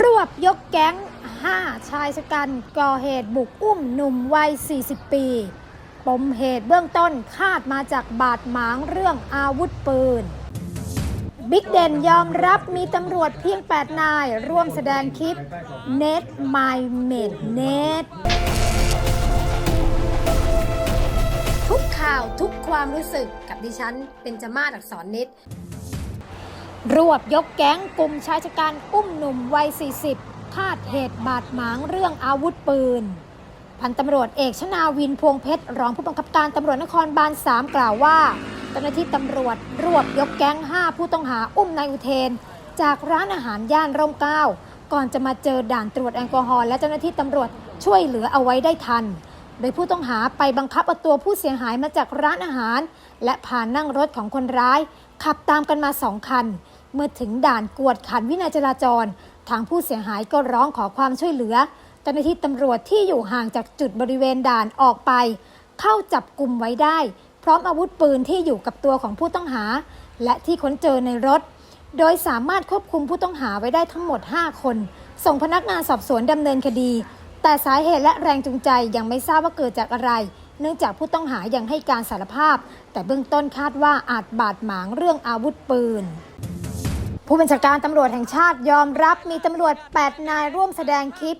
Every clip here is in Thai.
รวบยกแก๊ง 5 ชายชะกันก่อเหตุบุกอุ้มหนุ่มวัย 40 ปี ปมเหตุเบื้องต้นคาดมาจากบาดหมางเรื่องอาวุธปืน บิ๊กเด่นยอมรับมีตำรวจเพียง 8 นาย ร่วมแสดงคลิป Net My Made Net ทุกข่าวทุกความรู้สึกกับดิฉันเป็นจมาศอักษรนิด รวบยกแก๊งกลุ่มชายชะกันอุ้มหนุ่มวัย 40 คาดเหตุบาดหมางเรื่องอาวุธปืน พันตำรวจเอกชนาวินพวงเพชร รองผู้บังคับการตำรวจนครบาล 3 กล่าวว่าเจ้าหน้าที่ตำรวจรวบยกแก๊ง 5 ผู้ต้องหาอุ้มนายอุเทน จากร้านอาหารย่านร่มเกล้าก่อนจะมาเจอด่านตรวจแอลกอฮอล์และเจ้าหน้าที่ตำรวจช่วยเหลือเอาไว้ได้ทัน โดยผู้ต้องหาไปบังคับเอาตัวผู้เสียหายมาจากร้านอาหาร และผ่านนั่งรถของคนร้าย ขับตามกันมาสองคัน เมื่อถึงด่านกวดขันวินัยจราจร ทางผู้เสียหายก็ร้องขอความช่วยเหลือเจ้าหน้าที่ตำรวจที่อยู่ห่างจากจุดบริเวณด่านออกไป เข้าจับกลุ่มไว้ได้ พร้อมอาวุธปืนที่อยู่กับตัวของผู้ต้องหา และที่ค้นเจอในรถ โดยสามารถควบคุมผู้ต้องหาไว้ได้ทั้งหมด 5 คน ส่งพนักงานสอบสวนดำเนินคดี แต่สาเหตุและแรงจูงใจยังไม่ทราบว่าเกิดจากอะไร เนื่องจากผู้ต้องหายังให้การสารภาพ แต่เบื้องต้นคาดว่าอาจบาดหมางเรื่องอาวุธปืน ผู้บัญชาการตำรวจแห่งชาติยอมรับมีตำรวจ 8 นายร่วมแสดงคลิป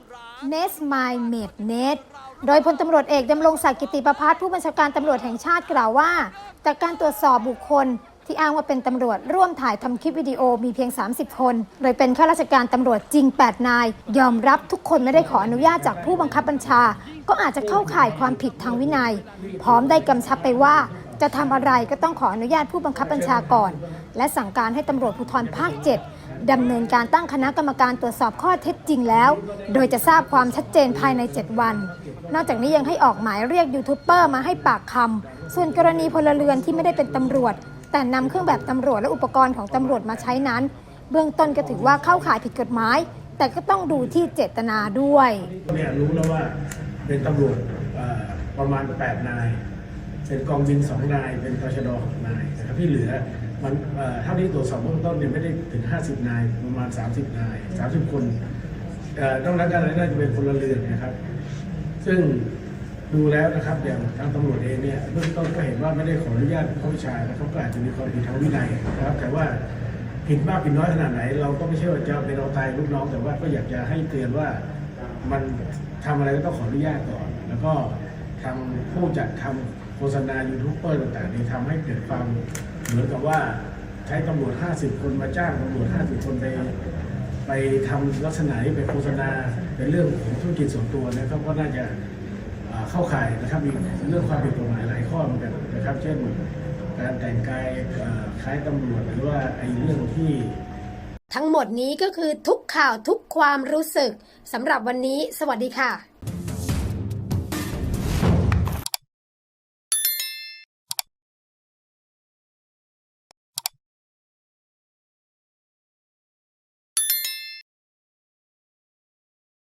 n e s My Made Net โดยพลตำรวจเอกดำรงศักดิ์กิติประพัฒน์ผู้บัญชาการตำรวจแห่งชาติกล่าวว่า จากการตรวจสอบบุคคล ที่อ้างว่าเป็นตำรวจร่วมถ่ายทำคลิปวิดีโอมีเพียง 30 คน โดยเป็นข้าราชการตำรวจจริง 8 นาย ยอมรับทุกคนไม่ได้ขออนุญาตจากผู้บังคับบัญชา ก็อาจจะเข้าข่ายความผิดทางวินัย พร้อมได้กำชับไปว่า จะทำอะไรก็ต้องขออนุญาตผู้บังคับบัญชาก่อน และสั่งการให้ตำรวจภูธรภาค 7ดำเนินการตั้งคณะกรรมการตรวจสอบข้อเท็จจริงแล้ว โดยจะทราบความชัดเจนภายใน 7 วัน นอกจากนี้ยังให้ออกหมายเรียกยูทูบเบอร์มาให้ปากคำส่วนกรณีพลเรือนที่ไม่ได้เป็นตำรวจ แต่นำเครื่องแบบตำรวจและอุปกรณ์ของตำรวจมาใช้นั้น เบื้องต้นก็ถือว่าเข้าข่ายผิดกฎหมาย แต่ก็ต้องดูที่เจตนาด้วยเนี่ยรู้แล้วว่าเป็นตำรวจประมาณ 8 นาย เป็นกองบิน 2 นาย เป็นตชด6นายนะครับที่เหลือมันเท่าที่ตรวจสอบเบื้องต้นเนี่ยไม่ได้ถึง 50 นาย ประมาณ 30 นาย 30 คนต้องรับการอะไรน่าจะเป็นพลเรือนนะครับ ซึ่ง ดูแล้วนะครับอย่างทางตำรวจเองเนี่ยเบื้องต้นก็เห็นว่าไม่ได้ขออนุญาตผู้วิชานะครับก็อาจจะมีความผิดทางวินัยนะครับ แต่ว่าผิดมากผิดน้อยขนาดไหน เราก็ไม่ใช่ว่าจะเป็นเอาตายลูกน้อง แต่ว่าก็อยากจะให้เตือนว่ามันทำอะไรก็ต้องขออนุญาตก่อน แล้วก็ทางผู้จัดทำโฆษณายูทูบเบอร์ต่างๆนี่ทำให้เกิดความเหมือนกับว่าใช้ตำรวจ 50 คนมาจ้างตำรวจ 50 คนไปไปทำลักษณะนี้ไปโฆษณาเป็นเรื่องของธุรกิจส่วนตัวนะครับก็น่าจะ เข้าข่ายนะครับมีเรื่องความผิดกฎหมายหลายข้อเหมือนกันนะครับ เช่นการแต่งกายคล้ายตำรวจหรือว่าไอ้เรื่องที่ทั้งหมดนี้ก็คือทุกข่าวทุกความรู้สึกสำหรับวันนี้ สวัสดีค่ะ